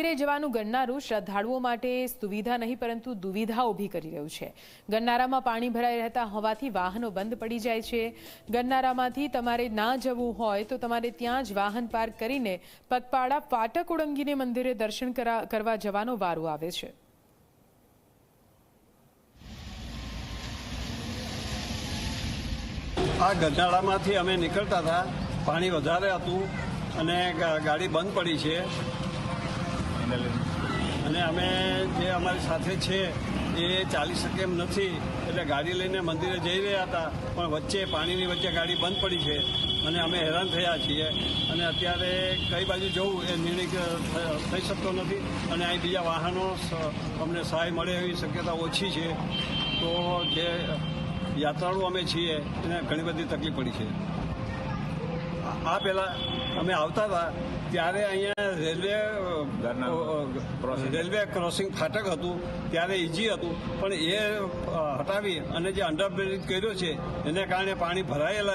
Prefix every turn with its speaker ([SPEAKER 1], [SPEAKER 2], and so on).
[SPEAKER 1] મંદિરે જવાનું ગણનારું શ્રદ્ધાળુઓ માટે સુવિધા નહીં, પરંતુ દુવિધા ઊભી કરી રહ્યું છે. ગન્નારામાં પાણી ભરાઈ રહેતા હોવાથી વાહનો બંધ પડી જાય છે. ગન્નારામાંથી તમારે ના જવું હોય તો તમારે ત્યાં જ વાહન પાર્ક કરીને પગપાળા ફાટક ઓળંગીને મંદિરે દર્શન કરવા જવાનો વારો આવે છે.
[SPEAKER 2] આ ગઢાળામાંથી અમે નીકળતા હતા. પાણી વધારે હતું અને ગાડી બંધ પડી છે. અને અમે જે અમારી સાથે છે, એ ચાલી શકે એમ નથી. એટલે ગાડી લઈને મંદિરે જઈ રહ્યા હતા, પણ વચ્ચે, પાણીની વચ્ચે ગાડી બંધ પડી છે. અને અમે હેરાન થયા છીએ. અને અત્યારે કઈ બાજુ જવું એ નિર્ણય થઈ શકતો નથી. અને અહીં બીજા વાહનો અમને સહાય મળે એવી શક્યતા ઓછી છે. તો જે યાત્રાળુ અમે છીએ, એને ઘણી બધી તકલીફ પડી છે. આ પહેલાં અમે આવતા હતા ત્યારે અહીંયા રેલવે રેલવે ક્રોસિંગ ફાટક હતું ત્યારે ઇઝી હતું. પણ એ હટાવી અને જે અંડરબ્રિજ કર્યો છે એને કારણે પાણી ભરાયેલા